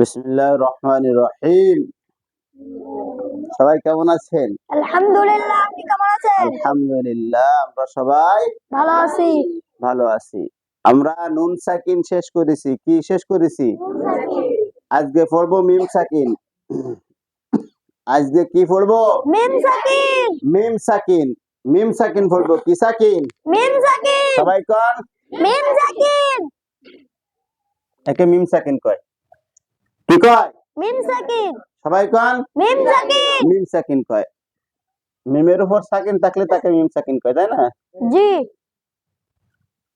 বিসমিল্লাহ রহমান রহিম। সবাই কেমন আছেন? আলহামদুলিল্লাহ আপনি কেমন আছেন? আলহামদুলিল্লাহ আমরা সবাই ভালো আছি। ভালো আছি। আমরা নুন সাকিন শেষ করেছি। কি শেষ করেছি? আজকে পড়ব মিম সাকিন। আজকে কি পড়ব? মিম সাকিন। মিম সাকিন। মিম সাকিন পড়ব। কি সাকিন? মিম সাকিন। সবাই কন? মিম সাকিন। একে মিম সাকিন কয়। কি কয়? মিম সাকিন সবাই কন? মিম সাকিন মিম সাকিন কয়। মিমের উপর সাকিন থাকলে তাকে মিম সাকিন কয় তাই না? জি।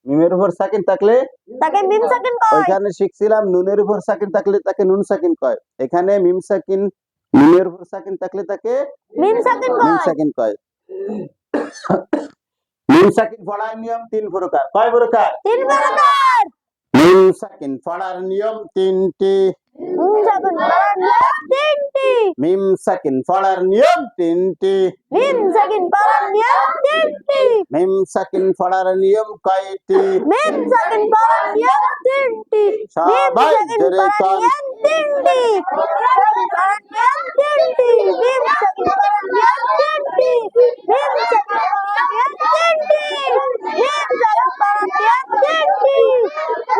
মিমের উপর সাকিন থাকলে? তাকে মিম সাকিন কয়। ওইখানে শিখছিলাম নুনের উপর সাকিন থাকলে তাকে নুন সাকিন কয়। এখানে মিম সাকিন মিমের উপর সাকিন থাকলে তাকে মিম সাকিন মিম কয় সাকিন কয়। মিম সাকিন পড়ার নিয়ম তিন প্রকার। কয় প্রকার? তিন প্রকার। মিম সাকিন পড়ার নিয়ম তিনটি। মিম সাকিন পড়ার নিয়ম তিনটি মিম সাকিন পড়ার নিয়ম তিনটি মিম সাকিন পড়ার নিয়ম তিনটি মিম সাকিন কয়টি মিম সাকিন পড়ার নিয়ম তিনটি সবাই জোরে পড়ার কন। নিয়ম তিনটি পড়ার নিয়ম তিনটি মিম সাকিন পড়ার নিয়ম তিনটি মিম সাকিন পড়ার নিয়ম তিনটি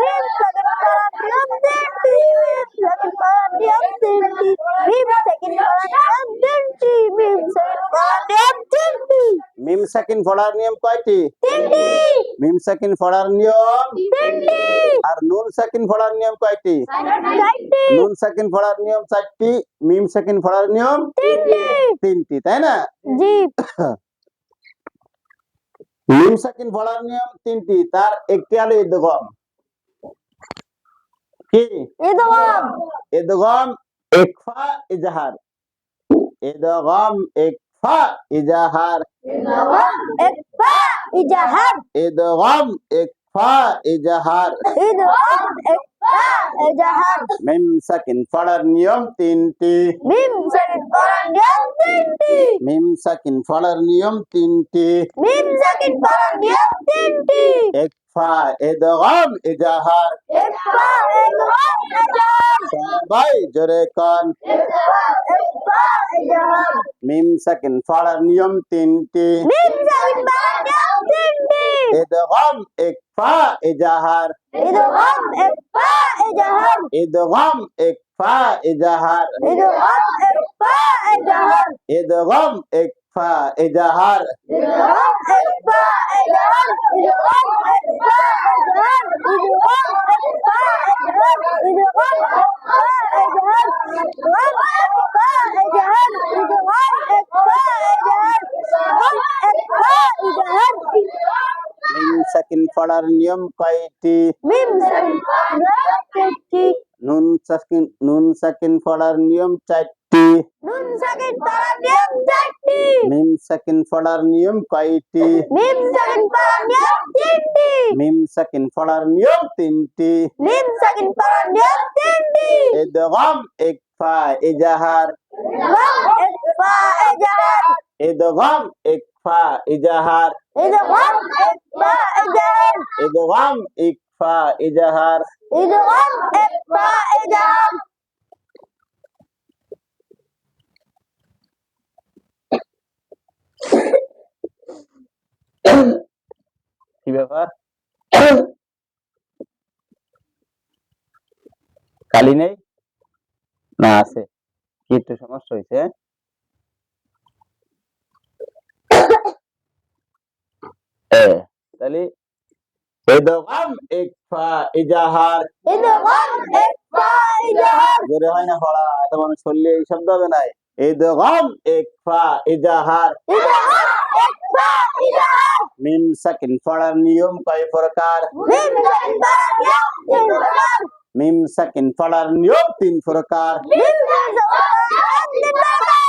মিম সাকিন পড়ার নিয়ম তিনটি মিম সাকিন পড়ার নিয়ম তিনটি মিম সাকিন পড়ার নিয়ম তিনটি মিম সাকিন পড়ার নিয়ম তিনটি মিম সাকিন পড়ার নিয়ম কয়টি? মিম সাকিন পড়ার নিয়ম? আর নুন সাকিন পড়ার নিয়ম কয়টি? নুন সাকিন পড়ার নিয়ম চারটি মিম সাকিন পড়ার নিয়ম তিনটি। তাই না? জি। মিম সাকিন পড়ার নিয়ম তিনটি তার একটি হলো ইদগম কি? ইদগাম ইদগম ইকফা ইজাহার। ইদগম ইকফা ইজাহার ইজাহার ইদগম ইকফা ইজাহার ইদগাম ইকফা ইজাহার মিম সাকিন পড়ার নিয়ম তিনটি মিম সাকিন পড়ার নিয়ম তিনটি মিম সাকিন পড়ার নিয়ম তিনটি মিম সাকিন পড়ার নিয়ম তিনটি ইকফা ইদগাম ইজাহার। সবাই জোরে কন। মিম সাকিন পড়ার নিয়ম তিনটি। মিম সাকিন পড়ার নিয়ম তিনটি ইদগম ইকফা ইজাহার। ইদগাম ইকফা ইজাহার। ইদগম ইকফা ইজাহার ইকফা ইজাহার মিম সাকিন পড়ার নিয়ম কয়টি মিম সাকিন চারটি নুন সাকিন নুন সাকিন পড়ার নিয়ম চারটি নুন সাকিন পড়ার নিয়ম চারটি মিম সাকিন পড়ার নিয়ম কয়টি মিম সাকিন পড়ার নিয়ম তিনটি মিম সাকিন পড়ার নিয়ম তিনটি মিম সাকিন পড়ার নিয়ম তিনটি ইদগম ইকফা ইজাহার ইদগাম ইকফা ইজাহার ইদগম ইকফা ইজাহার ইদগাম ইকফা ইজাহার ইদগম ইকফা কি ব্যাপার? কালি নেই? না আছে। কি একটু সমস্যা হয়েছে তাহলে ইদগম ইকফা ইজাহার। ইদগাম ইকফা ইজাহার। জোরে হয় না পড়া মানুষ শুনলে এই শব্দ হবে না ইদগম ইকফা ইজাহার। ইদগাম ইকফা ইজাহার। মিম সাকিন পড়ার নিয়ম কয় প্রকার? মিম সাকিন পড়ার নিয়ম তিন প্রকার। মিম সাকিন পড়ার নিয়ম তিন প্রকার। মিম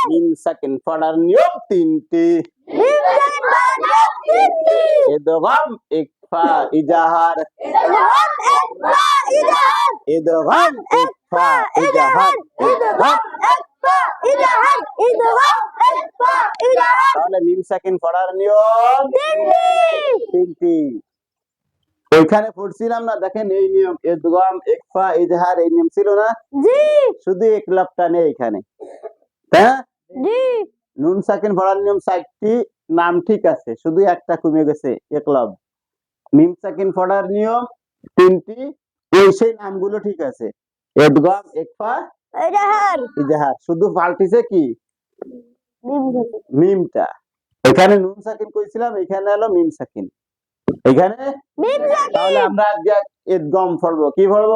মিম সাকিন পড়ার নিয়ম তিনটি। মিম সাকিন পড়ার নিয়ম তিনটি। ইদগম ইকফা ইদগাম ইকফা ইদগম ইকফা ইদগম ইকফা ইদগাম ইকফা তাহলে মিম পড়ার নিয়ম। তিনটি। ওইখানে পড়ছিলাম না দেখেন এই নিয়ম এদগম একফা ইজহার এই নিয়ম ছিল না? জি। শুধু এক লাভটা নেই এখানে। হ্যাঁ জি। নুন সাকিন পড়ার নিয়ম চারটি নাম ঠিক আছে শুধু একটা কমে গেছে একলব মিম সাকিন পড়ার নিয়ম তিনটি। এই সেই নামগুলো ঠিক আছে। এদগম একফা এজাহার। ইজাহার শুধু পাল্টিছে কি? মিম মিমটা। এখানে নুন সাকিন কইছিলাম এখানে হলো মিম সাকিন। এখানে? মিম সাকিন! তাহলে আমরা আজকে এদগম পড়ব কি পড়ব।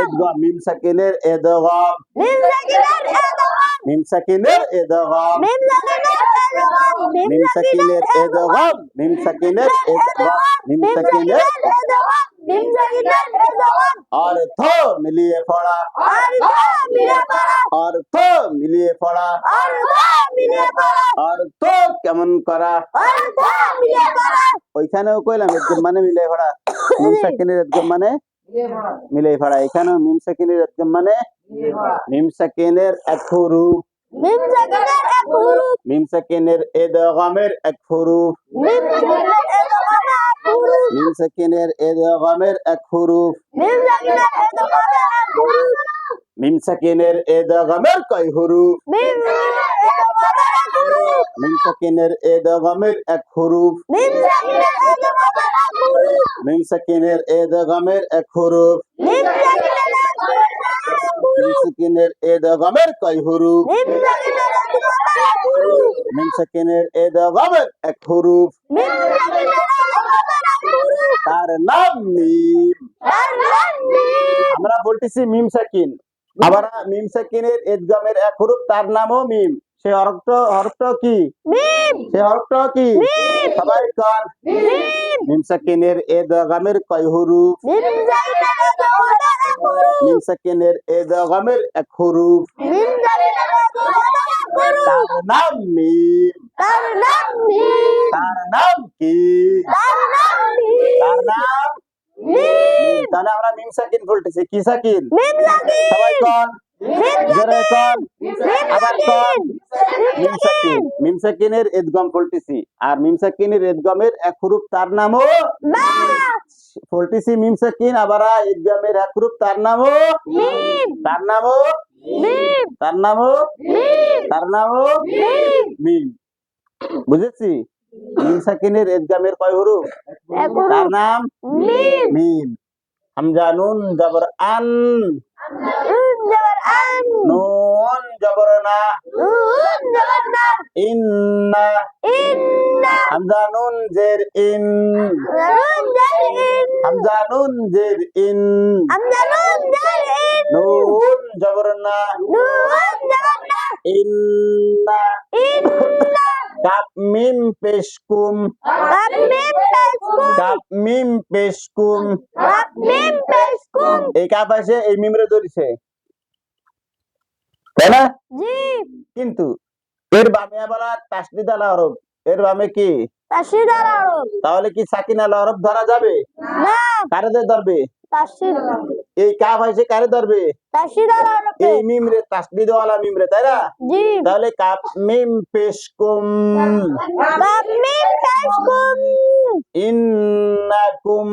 এদগম। মিম সাকিনের এদগম। মিম সাকিনের এদগম। মিম সাকিনের এদগম। মিম সাকিনের এদগম। মিম সাকিনের এদগম। মিম সাকিনের এদগম। অর্থ মিলিয়ে পড়া অর্থ মিলিয়ে পড়া অর্থ কেমন করা ওইখানেও কইলাম একদম মানে মিলিয়ে পড়া মিম সাকিনের একদম মানে মিলিয়ে পড়া এখানেও মিম সাকিনের একদম মানে মিম সাকিনের এক রূপ মিম সাকিনের এক হরুফ মিম এ দগমের এক হরুফ মিম সাকিনের এ দগমের মিম সাকিনের এ দগমের এক হুরুফ মিম সাকিনের এ দগমের এক এ দগমের কয় হুরুফ মিম সাকিনের এ দগমের এক হুরুফ মিম সাকিনের এ দগমের এক হুরুফ মিম সাকিনের এ দগমের এক এ দগমের এক এ দগমের কয় হুরুফ মিম সাকিনের এ দগমের এক হুরুফ মিম সাকিনের এ দগমের এক হুরুফ তার নাম মিম। আমরা বলতেছি মিম সাকিন। আবার মিম সাকিনের এদগমের এক হুরুফ তার নামও মিম। সে হরফটা হরফটা কি? মিম। সে হরফটা কি? মিম। সবাই কন মিম। মিম সাকিনের এদগমের কয় হুরুফ মিম মিম সাকিনের এদগমের এক হুরুফ মিম নাম মিম। তার নাম মিম তার নাম কি? তার নাম মিম তার নাম মিম তাহলে আমরা মিম সাকিন বলতেছি কি সাকিন? মিম সাকিন। সবাই কন জোরে কন আবার কন মিম সাকিন। মিম সাকিনের এদগম বলতেছি আর মিম সাকিনের এদগমের এক হুরুফ তার নামও বলতেছি মিম সাকিন। আবার এদগমের এক হুরুফ তার নামও তার নামও তার নামও তার নামও মিম বুঝেছি? মিম সাকিনের এদগামের কয় হরুফ তার নাম মিম। মিম। হামজা নুন জবর আন। জবর আন নুন জবর না। নুন জবর না। ইন্না ইন্না হামজা নুন জের ইন। নুন জবর ইন। হামজা নুন জের ইন। আমজা নুন জবর ইন। নুন জবর না। নুন জবর না। ইন্না ইন্না কাপ মিম পেশকুম কাপ মিম পেশকুম কাপ মিম পেশকুম কাপ মিম পেশকুম এই কাপ আছে এই মিমরে ধরিছে। তাই না? কিন্তু এর বামে আবার তাসদিদ আল আরব। এর বামে কি? তাহলে কি সাকিনা লরব ধরা যাবে? না। কারে ধরবে? এই কাফ আছে কারে ধরবে? এই মিম রে তাসবি দেওয়ালা মিম রে তাই না? তাহলে কাপ মিম পেশ কুম। কাপ মিম পেশ কুম। ইন্নাকুম।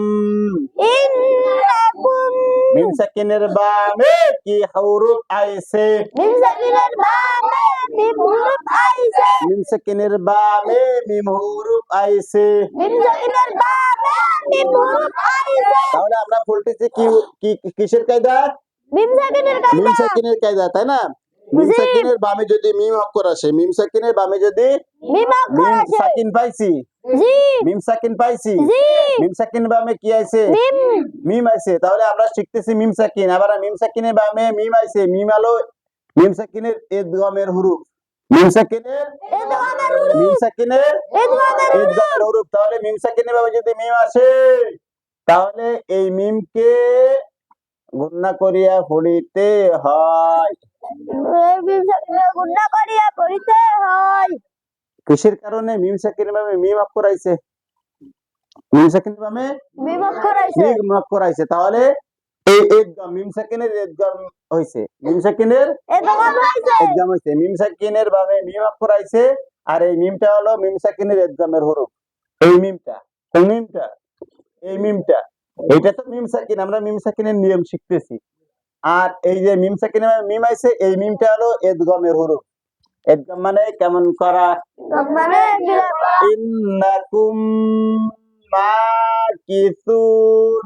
ইন্নাকুম। মিম সাকিনের বা মে কি হুরুফ আইছে? মিম সাকিনের বা মে মিম হুরুফ আইছে? মিম সাকিনের বা মে মিম হুরুফ আইছে। তাহলে আমরা বলতেছি কি কি কিসের কায়দা? মিম সাকিনের কায়দা তাই না? মিম সাকিনের বামে যদি মিম অক্ষর আসে মিম সাকিনের বামে যদি মিম সাকিন পাইছি। মিম সাকিন পাইছি। মিম সাকিন বামে কি আইছে? মিম। আইছে। তাহলে আমরা শিখতেছি মিম সাকিন আবার মিম সাকিনের বামে মিম আইছে। মিম আলো মিম সাকিনের ইদগামের হুরুফ। মিম সাকিনের মিম সাকিনের এদগামের ইদগামের হুরুফ তাহলে মিম সাকিনের বামে যদি মিম আসে তাহলে এই মিমকে গুণনা করিয়া পড়িতে হয়। করিয়া পড়িতে হয়। কিসের কারণে মিম সাকিনের বামে মিম অক্ষর আইছে মিম সাকিনের বামে মিম অক্ষর আছে মিম অক্ষর আইছে তাহলে এই ইদগাম মিম সাকিনের ইদগাম হইছে। মিম সাকিনের এদগাম হইছে। মিম সাকিনের বামে মিম অক্ষর আইছে আর এই মিমটা হলো মিম সাকিনের ইদগামের হরফ। এই মিমটা কোন মিমটা এই মিমটা এটা তো মিম সাকিন আমরা মিম সাকিনের নিয়ম শিখতেছি। আর এই যে মিম সাকিনের মিম আছে এই মিমটা হলো এদগমের হরুফ। এদগম মানে কেমন করা? মানে ইন্নাকুম মাকিসুন ইন্নাকুম মাকিসুন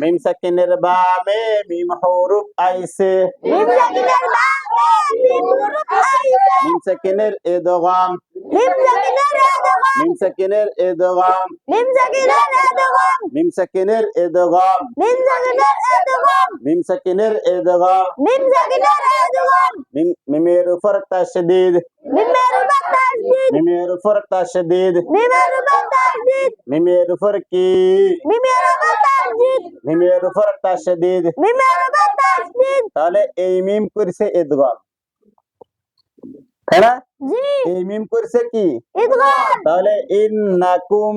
মিম সাকিনের বামে মিম হরুফ আইছে মিম সাকিনের বামে মিম হরফ আইছে মিম সাকিনের এদগম মিম সাকিনের এদগম মিম সাকিনের এদগম মিম সাকিনের এদগম মিম সাকিনের এদগম মিম সাকিনের এদগম মিম সাকিনের এদগম মিম সাকিনের এদগম মিম মিমের উপর তাশদীদ মিমের উপর তাসদীদ মিমের উপর তাশদীদ মিমের উপর তাসদীদ মিমের উপর কি মিমের উপর তাসদীদ মিমের উপর তাশদীদ মিমের উপর তাসদীদ তাহলে এই মিম করছে এদগম তাই না জি এই মিম করছে কি ইদগম তাহলে ইন্নাকুম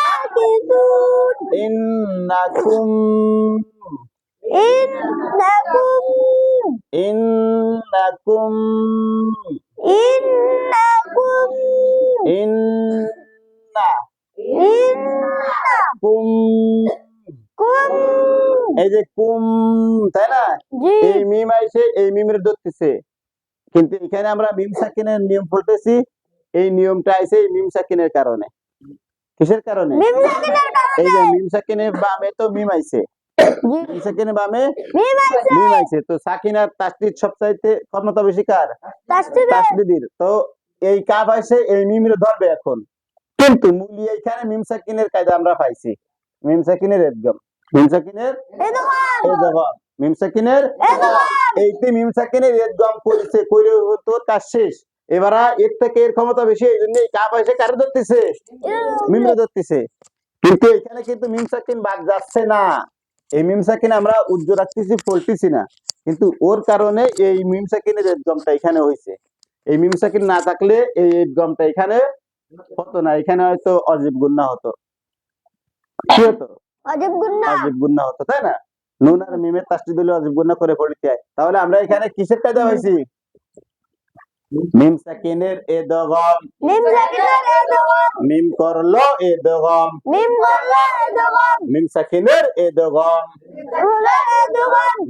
عاكفون إنكم إنكم إنكم إنكم إن إنكم কুম। এই যে কুম তাই না? এই মিম আইছে এই মিমের ধরতেছে কিন্তু এখানে আমরা মিম সাকিনের নিয়ম পড়তেছি এই নিয়মটা আইছে এই মিম সাকিনের কারণে। কিসের কারণে? এই যে মিম সাকিনের বামে তো মিম আইছে। জি। মিম সাকিনের বামে মিম আইছে। তো সাকিন আর তাসদিদ সবচাইতে ক্ষমতা বেশি কার? তাসদিদে তো এই কাপ আইসে এই মিমের ধরবে এখন। কিন্তু মূলি এইখানে মিম সাকিনের কায়দা আমরা পাইছি। মিম সাকিনের একদম। মিম সাকিনের এদগম মিম সাকিনের এইতে মিম সাকিনের একদম করেছে কইরে তো কাজ শেষ। এবার এর থেকে এর ক্ষমতা বেশি এই জন্য কাপ এসে কারে ধরতেছে? মিমরে ধরতেছে। কিন্তু এখানে কিন্তু মিম সাকিন বাদ যাচ্ছে না। এই মিম সাকিন আমরা উজ্জ্ব রাখতেছি ফলতেছি না। কিন্তু ওর কারণে এই মিম সাকিনের একদমটা এখানে হয়েছে। এই মিম সাকিন না থাকলে এই একদমটা এখানে হতো না। এখানে হয়তো অজীব গুন্না হতো। কি হতো? অজব গুন্না? অজীব গুন্না হতো তাই না? নুন আর মিমের তাস্তি দিলে অজীব গুন্না করে পড়তে তাহলে আমরা এখানে কিসের কায়দা হয়েছি? মিম সাকিনের এ দগম। মিম সাকিনের এদগম মিম করল এ দগম। মিম করল এদগম মিম সাকিনের এ দগম।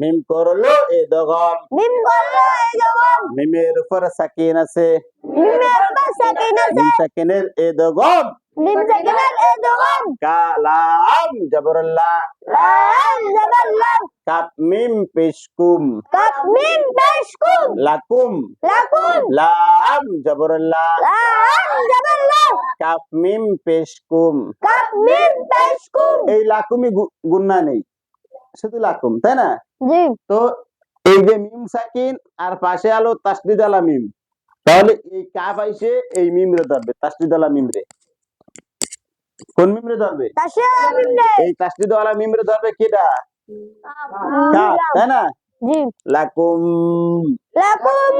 মিম করল এ দগম। মিম করল এদগম মিমের উপর সাকিন আছে। মিমের উপর সাকিন আছে। মিম সাকিনের এ দগম। মিম সাকিনের এদগম কালাম জবরুল্লাহ। লাম জাবাল্লাম কাপ মিম পেশকুম কাপ মিম পেশকুম লাকুম লাকুম লাম জবরুল্লাহ লাম জাবাল্লাম কাপ মিম পেশকুম কাপ মিম পেশকুম এই লাকুমি গুন্না নেই। শুধু লাকুম তাই না? জি। তো এই যে মিম সাকিন আর পাশে আলো তাসদিদ আলা মিম। তাহলে এই কাপ আইসে এই মিম রে ধরবে তাসদিদ আলা মিম রে কোন মিম রে ধরবে? তাশিয়া মিম রে এই তাসদিদ আলা মিম রে ধরবে কেডা? কাপ তাই না? লাকুম। লাকুম।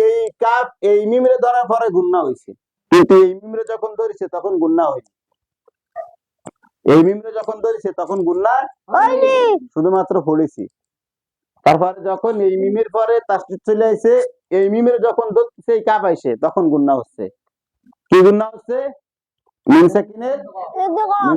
এই কাপ এই মিম রে ধরার পরে গুন্না হইছে। কিন্তু এই মিম রে যখন ধরেছে তখন গুন্না হয়নি। এই মিম রে যখন ধরেছে তখন গুন্না হয়নি। শুধুমাত্র পড়েছি তারপরে যখন এই মিমের পরে তাসদিদ চলে আসে এই মিমের যখন ধরতেছে এই কাপ আইসে তখন গুন্না হচ্ছে। কি গুন্না হচ্ছে? মিম সাকিনের এদগম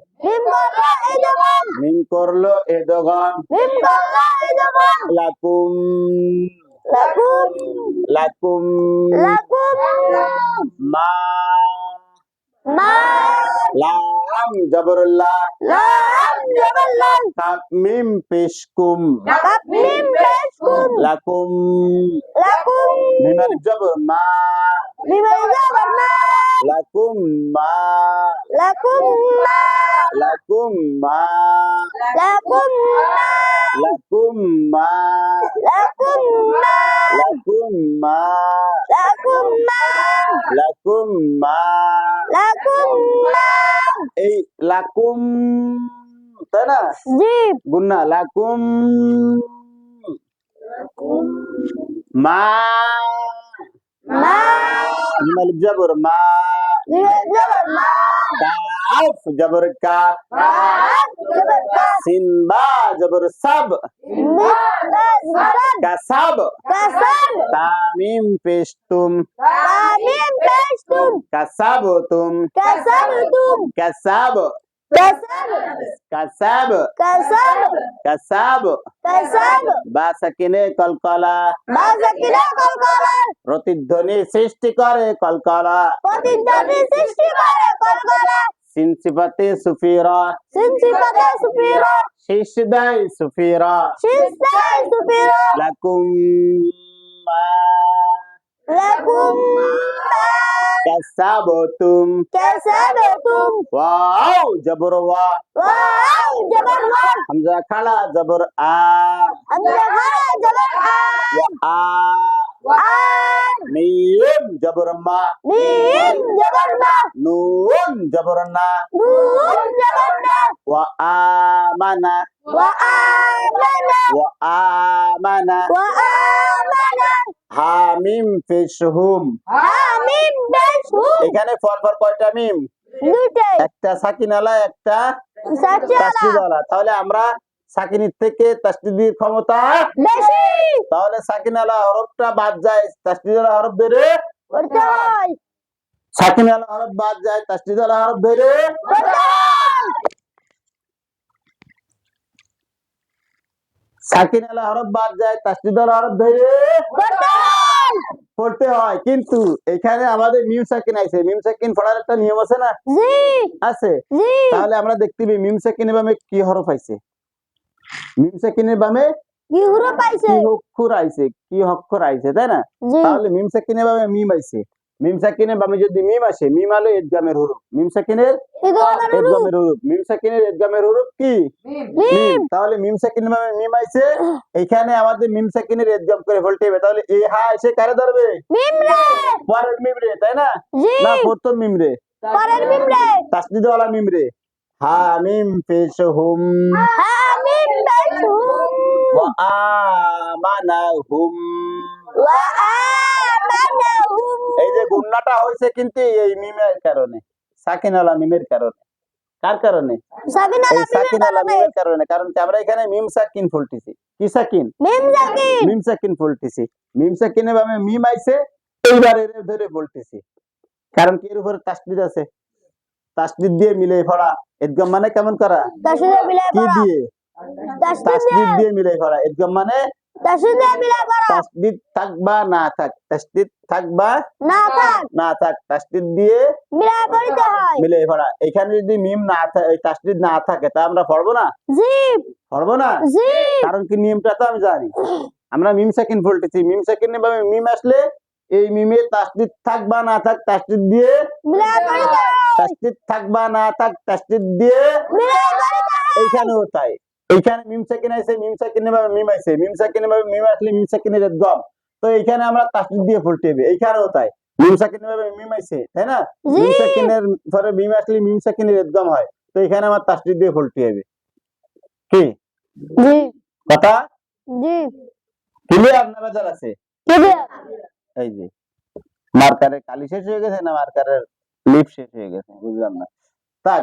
মিম করল এ দগন লাকুম। লাকুম। লাকুম। মা লাম জবরুল্লাহ। লাম জবরলাল কাপ পেশকুম। কাপ মিম পেশ কুম লাকুম। লাকুম। মিম আলিফ জবর মা। বিমল জবর মা। লাকুম মা। লাকুম মা। লাকুম মা। লাকুম মা। লাকুম মা। লাকুম মা। লাকুম মা। লাকুম মা। লাকুম মা। lakum eh lakum tana? Jib gunna lakum lakum. Ma. Ma. Ma al ma. কাফ জবর কা সিনবা জবর সাব কাসাব তুম কাসাব كسب كسب كسب كسب با سكينه কলকলা বা সাকিনে কলকলা প্রতিধ্বনি সৃষ্টি করে কলকলা প্রতিধ্বনি সৃষ্টি করে কলকলা সিনসিফাতে সুফিরা সিনসিফাতে সুফিরা শীর্ষদাই সুফিরা শীর্ষদাই সুফিরা লাকুম মা lakum kasabotum kasabotum wow jabur wa. Wow jabur wa. Hamzah kala jabur a. Hamzah kala jabur a. Wa a. Wa a. Mim jabur ma. Mim jabur ma. Nun jabur na. Nun jabur na. Wa amana wa amana wa amana wa amana হামিম বেশু এখানে কয়টা মিম? একটা সাকিনালা একটা তাসদিদালা তাহলে আমরা সাকিনের থেকে তাসদিদির ক্ষমতা বেশি। তাহলে সাকিনালা হরফটা বাদ যায় তাসদিদালা হরফ বেড়ে সাকিনালা হরফ বাদ যায় তাসদিদালা হরফ বেড়ে হয় সাকিনালা হরফ বাদ যায় তাসদিদালা হরফ বেড়ে করতে পড়তে হয় কিন্তু এখানে আমাদের মিম সাকিন আছে মিম সাকিন পড়ার একটা নিয়ম আছে না? আছে? তাহলে আমরা দেখতে পাই মিম সাকিনের বামে কি হরফ আইছে? মিম সাকিনের বামে কি হুরো পাইছে কি অক্ষর আইছে? কি অক্ষর আইছে তাই না? তাহলে মিম সাকিনের বামে মিম আইছে। মিম সাকিনের বামে যদি মিম আসে মিম আলো এদগামের হরফ মিম সাকিনের এদগামের হরফ মিম সাকিনের এদগামের হরফ কি? মিম। তাহলে মিম সাকিনের বামে মিম আইছে। এখানে আমাদের মিম সাকিনের এদগাম করে ফেলতে হবে। তাহলে এই হা এসে কারে ধরবে? মিম রে! পরের মিম রে তাই না? না প্রথম মিম রে। পরের মিম রে। তাসদিদ ওয়ালা মিম রে। হা মিম পেশ হুম। আমিন বেশু ওয়া আমানাহুম ওয়া আমানাহুম গুন্নাটা হয়েছে কিন্তু এই মিমের কারণে সাকিন আলা মিমের কারণে। কার কারণে? সাকিনা সাকিন আলা মিমের কারণে কারণ আমরা এখানে মিম সাকিন ফুলতেছি। কি সাকিন? মিম জাকির মিম সাকিন ফুলতেছি। মিম সাকিনে ভাবে মিম আইছে এইবার এর ধরে বলতেছি। কারণ কি এর উপরে তাসদিদ আছে? তাসদিদ দিয়ে মিলে পড়া এদগম মানে কেমন করা? তাসিদে মিলাই কি পড়া দিয়ে? তাসদিদে তাসদিদ দিয়ে। মিলে পড়া এদগম মানে তাসদিদ থাক না থাক তাসদিদ থাক না থাক। না থাক তাসদিদ দিয়ে মিলাই পড়তে হয়। মিলে পড়া। এখানে যদি মিম না থাকে তাসদিদ না থাকে তা আমরা পড়ব না? জি পড়ব না? জি কারণ কি নিয়মটা তো আমি জানি। আমরা মিম সেকেন্ড বলতেছি মিম সেকেন্ড ভাবে মিম আসলে এই মিমে তাসদিদ থাক বা না থাক তাসদিদ দিয়ে মিলাই পড়তে হয়। তাসদিদ থাক না থাক তাসদিদ দিয়ে মিলাই পড়তে হয়। এইখানেও তাই। এইখানে মিম সেকেন্ড আছে মিম সেকেন্ড ভাবে মিম আছে মিম সেকেন্ড ভাবে মিম আসলে মিম সেকেন্ডের গম। তো এইখানে আমরা তাসদিদ দিয়ে ফুলতে হবে এইখানেও তাই। মিম সেকেন্ড ভাবে মিম আছে তাই না? মিম জি। সেকেন্ডের পরে মিম আসলে মিম সেকেন্ডের গম হয় তো এখানে আমার তাসদিদ দিয়ে ফুলতে হবে কি? জি। কথা? জি। ক্লিয়ার না বাজার আছে? কি এই যে মার্কারের কালি শেষ হয়ে গেছে না মার্কারের লিপ শেষ হয়ে গেছে বুঝলাম না।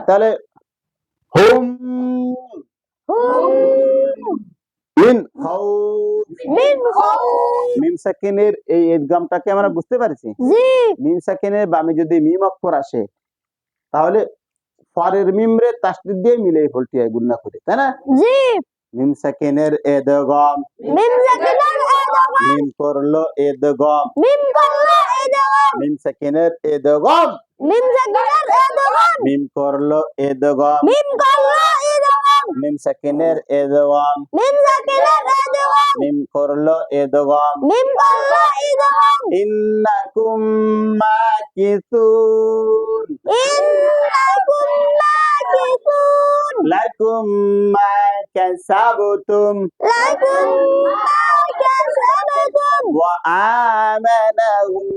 তাহলে হুম। মিন। মিন মিম সাকিনের এই এদগামটাকে আমরা বুঝতে পারছি? জি। মিম সাকিনের বামে যদি মিম অক্ষর আসে তাহলে পরের মিম রে তাসদিদ দিয়ে মিলে ফলটি হয় গুন্না করে তাই না? জি। মিম সাকিনের এদগম মিম জাকিনার এদগম মিম করল এদগম মিম করল এদগম মিম সাকিনের এদগম মিম সাকিনের এদগম মিম করল এদগম মিম করল ইদগম মিম সাকিনের এদগম মিম সাকিনের এদগম মিম করল এদগম মিম করল ইদগম ইন্নাকুম মাকিতুন ইন্নাকুম মাকিতুন লাকুম মা কাসাবতুম লাকুম মা কাসাবতুম ওয়া আমানাহুম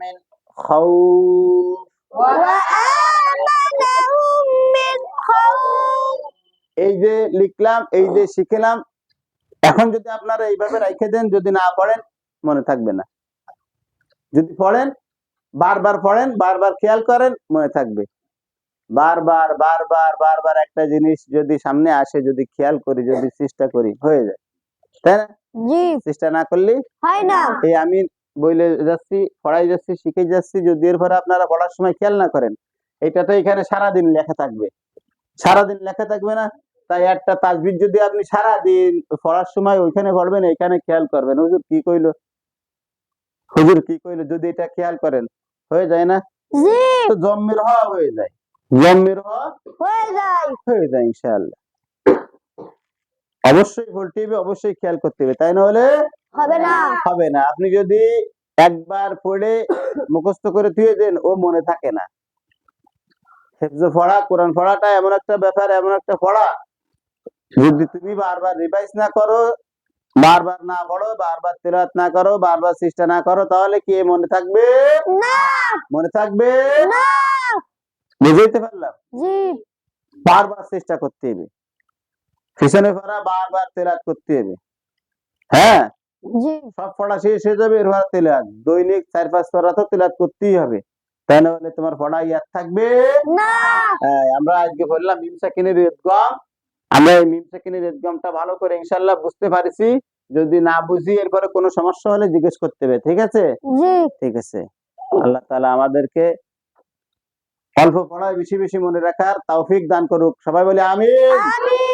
মিন খাউফ ওয়া আমানাহুম মিন খাউফ এই যে লিখলাম এই যে শিখলাম এখন যদি আপনারা এইভাবে রেখে দেন যদি না পড়েন মনে থাকবে না। যদি পড়েন বারবার পড়েন বারবার খেয়াল করেন মনে থাকবে। বারবার বারবার বারবার একটা জিনিস যদি সামনে আসে যদি খেয়াল করি যদি চেষ্টা করি হয়ে যায়। তাই না? জি। চেষ্টা না করলে হয় না। এই আমি বইলে যাচ্ছি পড়াই যাচ্ছি শিখে যাচ্ছি যদি এরপরে আপনারা পড়ার সময় খেয়াল না করেন এটা তো এখানে সারাদিন লেখা থাকবে। সারাদিন লেখা থাকবে না। তাই একটা তাজবির যদি আপনি সারাদিন পড়ার সময় ওইখানে পড়বেন এখানে খেয়াল করবেন। হুজুর কি কইলো? হুজুর কি কইলো? যদি এটা খেয়াল করেন হয়ে যায় না? জম্মের হওয়া হয়ে যায়। জম্মের হওয়া হয়ে যায়। হয়ে যায় ইনশাআল্লাহ। অবশ্যই ভোল্ট টিভি অবশ্যই খেয়াল করতে হবে। তাই না হলে? হবে না। হবে না। আপনি যদি একবার পড়ে মুখস্থ করে থুয়ে দেন ও মনে থাকে না। হেফজ পড়া কোরআন পড়াটা এমন একটা ব্যাপার এমন একটা পড়া যদি তুমি বারবার রিভাইজ না করো বারবার না পড়ো বারবার তেলাওয়াত না করো বারবার চেষ্টা না করো তাহলে কি মনে থাকবে? না! মনে থাকবে? না! বুঝাইতে পারলাম জি। বারবার চেষ্টা করতে হবে। পিছনে পড়া বারবার তেলাওয়াত করতে হবে। হ্যাঁ? জি। সব পড়া শেষ হয়ে যাবে এরপর তেলাত দৈনিক চার পাঁচ পড়া তো তেলাত করতেই হবে। তাই না হলে তোমার থাকবে? না! হ্যাঁ, আমরা আজকে বললাম মিম সাকিনের রেদগম আমরা এই মিম সাকিনের রেদগমটা ভালো করে ইনশাল্লাহ বুঝতে পারিছি। যদি না বুঝি এরপরে কোনো সমস্যা হলে জিজ্ঞেস করতে হবে ঠিক আছে? ঠিক আছে। আল্লাহ তাআলা আমাদেরকে অল্প পড়ায় বেশি বেশি মনে রাখার তৌফিক দান করুক। সবাই বলে আমিন। আমিন!